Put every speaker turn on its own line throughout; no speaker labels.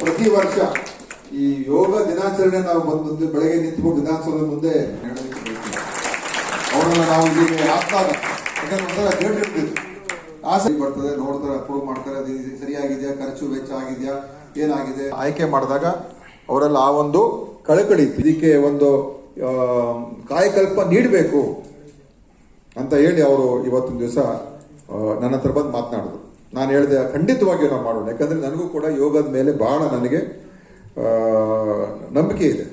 ಪ್ರತಿ ವರ್ಷ ಈ ಯೋಗ ದಿನಾಚರಣೆ ನಾವು ಬಂದು ಬೆಳಗ್ಗೆ ನಿಂತ್ಕೊಂಡು ವಿಧಾನಸೌಧದ ಮುಂದೆ ಅವರನ್ನ ನಾವು ಇಲ್ಲಿಗೆ ಹಾಕ್ದಾಗ ಯಾಕಂದ್ರೆ ಒಂಥರ ಗೇಟ್ ಇರ್ತಿತ್ತು ಆಸೆ ಬರ್ತದೆ, ನೋಡ್ತಾರೆ ಅಪ್ರೂವ್ ಮಾಡ್ತಾರೆ, ಅದು ಸರಿಯಾಗಿದೆಯಾ, ಖರ್ಚು ವೆಚ್ಚ ಆಗಿದೆಯಾ, ಏನಾಗಿದೆ? ಆಯ್ಕೆ ಮಾಡಿದಾಗ ಅವರೆಲ್ಲ ಆ ಒಂದು ಕಳಕಳಿ ಇದಕ್ಕೆ ಒಂದು ಕಾಯಕಲ್ಪ ನೀಡಬೇಕು ಅಂತ ಹೇಳಿ ಅವರು ಇವತ್ತೊಂದು ದಿವಸ ನನ್ನ ಹತ್ರ ಬಂದು ಮಾತನಾಡಿದ್ರು. ನಾನು ಹೇಳಿದೆ, ಖಂಡಿತವಾಗಿಯೂ ನಾವು ಮಾಡೋಣ. ಯಾಕಂದ್ರೆ ನನಗೂ ಕೂಡ ಯೋಗದ ಮೇಲೆ ಬಹಳ ನನಗೆ ನಂಬಿಕೆ ಇದೆ.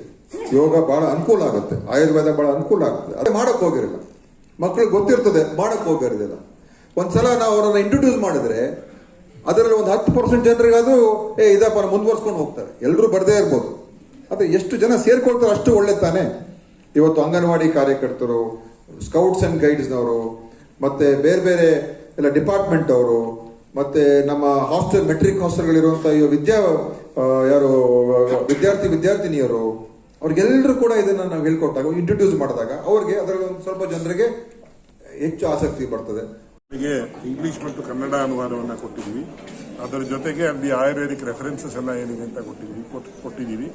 ಯೋಗ ಬಹಳ ಅನುಕೂಲ ಆಗುತ್ತೆ. ಆಯುರ್ವೇದ ಬಹಳ ಅನುಕೂಲ ಆಗುತ್ತೆ. ಅದೇ ಮಾಡಕ್ ಹೋಗಿರಲ್ಲ. ಮಕ್ಕಳಿಗೆ ಗೊತ್ತಿರ್ತದೆ, ಮಾಡಕ್ ಹೋಗಿರೋದಿಲ್ಲ. ಒಂದ್ಸಲ ನಾವು ಅವರನ್ನ ಇಂಟ್ರೊಡ್ಯೂಸ್ ಮಾಡಿದ್ರೆ, ಅದರಲ್ಲಿ ಒಂದು ಹತ್ತು ಪರ್ಸೆಂಟ್ ಜನರಿಗಾದ್ರೂ ಏ, ಇದಪ್ಪ ಮುಂದುವರ್ಸ್ಕೊಂಡು ಹೋಗ್ತಾರೆ. ಎಲ್ಲರೂ ಬರದೇ ಇರ್ಬೋದು. ಆದ್ರೆ ಎಷ್ಟು ಜನ ಸೇರ್ಕೊಳ್ತಾರೆ ಅಷ್ಟು ಒಳ್ಳೆ ತಾನೆ. ಇವತ್ತು ಅಂಗನವಾಡಿ ಕಾರ್ಯಕರ್ತರು ಸ್ಕೌಟ್ಸ್ ಅಂಡ್ ಗೈಡ್ಸ್ನವರು ಮತ್ತೆ ಬೇರೆ ಬೇರೆ ಎಲ್ಲ ಡಿಪಾರ್ಟ್ಮೆಂಟ್ ಅವರು, ಮತ್ತೆ ನಮ್ಮ ಹಾಸ್ಟೆಲ್ ಮೆಟ್ರಿಕ್ ಹಾಸ್ಟೆಲ್ಗಳಿರುವಂತಹ ಈ ವಿದ್ಯಾ ಯಾರು, ವಿದ್ಯಾರ್ಥಿ, ವಿದ್ಯಾರ್ಥಿನಿಯರು ಅವ್ರಿಗೆಲ್ಲರೂ ಕೂಡ ಇದನ್ನ ನಾವು ಹೇಳ್ಕೊಟ್ಟಾಗ ಇಂಟ್ರೊಡ್ಯೂಸ್ ಮಾಡಿದಾಗ, ಅವ್ರಿಗೆ ಅದರಲ್ಲಿ ಒಂದು ಸ್ವಲ್ಪ ಜನರಿಗೆ ಹೆಚ್ಚು ಆಸಕ್ತಿ ಬರ್ತದೆ.
ಅವರಿಗೆ ಇಂಗ್ಲಿಷ್ ಮತ್ತು ಕನ್ನಡ ಅನುವಾದವನ್ನು ಕೊಟ್ಟಿದ್ದೀವಿ ಅದರ ಜೊತೆಗೆ ಅಲ್ಲಿ ಆಯುರ್ವೇದಿಕ್ ರೆಫರೆನ್ಸಸ್ ಎಲ್ಲ ಏನಿದೆ ಅಂತ ಕೊಟ್ಟಿದ್ದೀವಿ ಕೊಟ್- ಕೊಟ್ಟಿದ್ದೀವಿ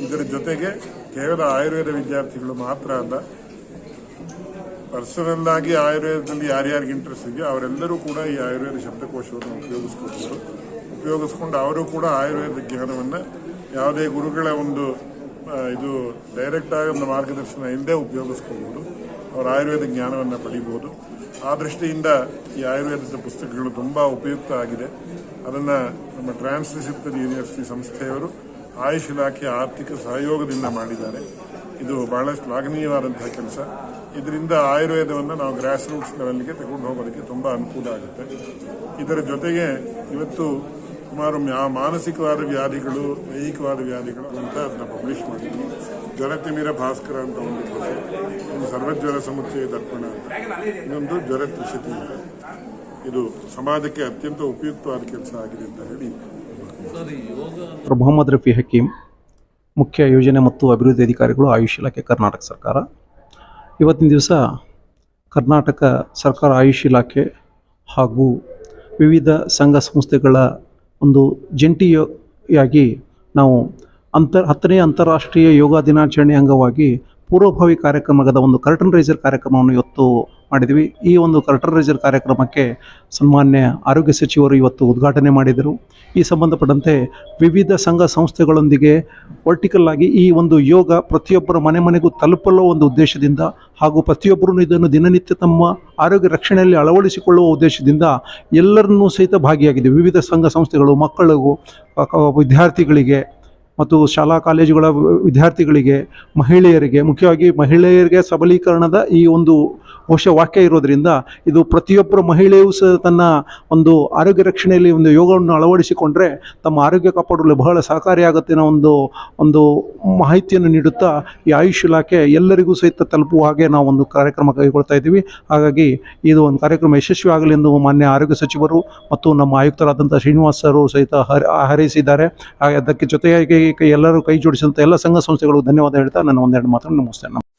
ಇದರ ಜೊತೆಗೆ ಕೇವಲ ಆಯುರ್ವೇದ ವಿದ್ಯಾರ್ಥಿಗಳು ಮಾತ್ರ ಅಲ್ಲ ಪರ್ಸನಲ್ ಆಗಿ ಆಯುರ್ವೇದದಲ್ಲಿ ಯಾರ್ಯಾರಿಗೆ ಇಂಟ್ರೆಸ್ಟ್ ಇದೆಯೋ ಅವರೆಲ್ಲರೂ ಕೂಡ ಈ ಆಯುರ್ವೇದ ಶಬ್ದಕೋಶವನ್ನು ಉಪಯೋಗಿಸ್ಕೊಳ್ತಾರೆ ಉಪಯೋಗಿಸ್ಕೊಂಡು ಅವರು ಕೂಡ ಆಯುರ್ವೇದ ಜ್ಞಾನವನ್ನು ಯಾವುದೇ ಗುರುಗಳ ಒಂದು ಇದು ಡೈರೆಕ್ಟ್ ಆಗಿ ಒಂದು ಮಾರ್ಗದರ್ಶನ ಇಲ್ಲದೆ ಉಪಯೋಗಿಸ್ಕೋಬೋದು. ಅವರ ಆಯುರ್ವೇದ ಜ್ಞಾನವನ್ನು ಪಡಿಬೋದು. ಆ ದೃಷ್ಟಿಯಿಂದ ಈ ಆಯುರ್ವೇದದ ಪುಸ್ತಕಗಳು ತುಂಬ ಉಪಯುಕ್ತ ಆಗಿದೆ. ಅದನ್ನು ನಮ್ಮ ಟ್ರಾನ್ಸ್ಲಿಸಿಪ್ಟಲ್ ಯೂನಿವರ್ಸಿಟಿ ಸಂಸ್ಥೆಯವರು ಆಯುಷ್ ಇಲಾಖೆ ಆರ್ಥಿಕ ಸಹಯೋಗದಿಂದ ಮಾಡಿದ್ದಾರೆ. ಇದು ಬಹಳ ಶ್ಲಾಘನೀಯವಾದಂತಹ ಕೆಲಸ. ಇದರಿಂದ ಆಯುರ್ವೇದವನ್ನು ನಾವು ಗ್ರಾಸ್ ರೂಟ್ಸ್ ಲೆವೆಲ್ಗೆ ತಗೊಂಡು ಹೋಗೋದಕ್ಕೆ ತುಂಬ ಅನುಕೂಲ ಆಗುತ್ತೆ. ಇದರ ಜೊತೆಗೆ ಇವತ್ತು ಸುಮಾರು ಮಾನಸಿಕವಾದ ವ್ಯಾಧಿಗಳು, ದೈಹಿಕವಾದ ವ್ಯಾಧಿಗಳು ಅಂತ ಅದನ್ನ ಪಬ್ಲಿಷ್ ಮಾಡಿದ್ವಿ ಜ್ವರತಿಮಿರ ಭಾಸ್ಕರ ಅಂತ ಒಂದು ಕೃತಿ ಒಂದು ಸರ್ವಜ್ವರ ಸಮುಚ್ಚಯ ದರ್ಪಣ ಇನ್ನೊಂದು ಜ್ವರ ತ್ರಿಶತಿ. ಅಂತ. ಇದು ಸಮಾಜಕ್ಕೆ ಅತ್ಯಂತ ಉಪಯುಕ್ತವಾದ ಕೆಲಸ ಆಗಿದೆ ಅಂತ ಹೇಳಿ.
ಮೊಹಮ್ಮದ್ ರಫಿ ಹಕೀಂ ಮುಖ್ಯ ಯೋಜನೆ ಮತ್ತು ಅಭಿವೃದ್ಧಿ ಅಧಿಕಾರಿಗಳು ಆಯುಷ್ ಇಲಾಖೆ, ಕರ್ನಾಟಕ ಸರ್ಕಾರ. ಇವತ್ತಿನ ದಿವಸ ಕರ್ನಾಟಕ ಸರ್ಕಾರ ಆಯುಷ್ ಇಲಾಖೆ ಹಾಗೂ ವಿವಿಧ ಸಂಘ ಸಂಸ್ಥೆಗಳ ಒಂದು ಜಂಟಿಯಾಗಿ ನಾವು ಅಂತರ್ ಹತ್ತನೇ ಅಂತಾರಾಷ್ಟ್ರೀಯ ಯೋಗ ದಿನಾಚರಣೆ ಅಂಗವಾಗಿ ಪೂರ್ವಭಾವಿ ಕಾರ್ಯಕ್ರಮದ ಒಂದು ಕರ್ಟನ್ ರೈಸರ್ ಕಾರ್ಯಕ್ರಮವನ್ನು ಇವತ್ತು ಮಾಡಿದ್ವಿ. ಈ ಒಂದು ಕರ್ಟನ್ ರೈಸರ್ ಕಾರ್ಯಕ್ರಮಕ್ಕೆ ಸನ್ಮಾನ್ಯ ಆರೋಗ್ಯ ಸಚಿವರು ಇವತ್ತು ಉದ್ಘಾಟನೆ ಮಾಡಿದರು. ಈ ಸಂಬಂಧಪಟ್ಟಂತೆ ವಿವಿಧ ಸಂಘ ಸಂಸ್ಥೆಗಳೊಂದಿಗೆ ವರ್ಟಿಕಲ್ ಆಗಿ ಈ ಒಂದು ಯೋಗ ಪ್ರತಿಯೊಬ್ಬರ ಮನೆ ಮನೆಗೂ ತಲುಪಲು ಒಂದು ಉದ್ದೇಶದಿಂದ ಹಾಗೂ ಪ್ರತಿಯೊಬ್ಬರೂ ಇದನ್ನು ದಿನನಿತ್ಯ ತಮ್ಮ ಆರೋಗ್ಯ ರಕ್ಷಣೆಯಲ್ಲಿ ಅಳವಡಿಸಿಕೊಳ್ಳುವ ಉದ್ದೇಶದಿಂದ ಎಲ್ಲರನ್ನೂ ಸಹಿತ ಭಾಗಿಯಾಗಿದೆ ವಿವಿಧ ಸಂಘ ಸಂಸ್ಥೆಗಳು, ಮಕ್ಕಳಿಗೂ ವಿದ್ಯಾರ್ಥಿಗಳಿಗೆ ಮತ್ತು ಶಾಲಾ ಕಾಲೇಜುಗಳ ವಿದ್ಯಾರ್ಥಿಗಳಿಗೆ ಮಹಿಳೆಯರಿಗೆ ಮುಖ್ಯವಾಗಿ ಮಹಿಳೆಯರಿಗೆ ಸಬಲೀಕರಣದ ಈ ಒಂದು ಘೋಷವಾಕ್ಯ ಇರೋದ್ರಿಂದ ಇದು ಪ್ರತಿಯೊಬ್ಬರು ಮಹಿಳೆಯೂ ಸಹ ತನ್ನ ಒಂದು ಆರೋಗ್ಯ ರಕ್ಷಣೆಯಲ್ಲಿ ಒಂದು ಯೋಗವನ್ನು ಅಳವಡಿಸಿಕೊಂಡ್ರೆ ತಮ್ಮ ಆರೋಗ್ಯ ಕಾಪಾಡಲು ಬಹಳ ಸಹಕಾರಿಯಾಗುತ್ತೆ ಅನ್ನೋ ಒಂದು ಒಂದು ಮಾಹಿತಿಯನ್ನು ನೀಡುತ್ತಾ ಈ ಆಯುಷ್ ಇಲಾಖೆ ಎಲ್ಲರಿಗೂ ಸಹಿತ ತಲುಪುವ ಹಾಗೆ ನಾವು ಒಂದು ಕಾರ್ಯಕ್ರಮ ಕೈಗೊಳ್ತಾ ಇದ್ದೀವಿ. ಹಾಗಾಗಿ ಇದು ಒಂದು ಕಾರ್ಯಕ್ರಮ ಯಶಸ್ವಿ ಆಗಲಿ ಎಂದು ಮಾನ್ಯ ಆರೋಗ್ಯ ಸಚಿವರು ಮತ್ತು ನಮ್ಮ ಆಯುಕ್ತರಾದಂಥ ಶ್ರೀನಿವಾಸ್ ಸರ್ ಸಹಿತ ಹರಿಸಿದ್ದಾರೆ. ಹಾಗೆ ಅದಕ್ಕೆ ಜೊತೆಯಾಗಿ ಎಲ್ಲರೂ ಕೈ ಜೋಡಿಸಿದಂಥ ಎಲ್ಲ ಸಂಘ ಸಂಸ್ಥೆಗಳು ಧನ್ಯವಾದ ಹೇಳ್ತಾ ನಾನು ಒಂದೆರಡು ಮಾತನ್ನು ಮುಗಿಸ್ತೇನೆ.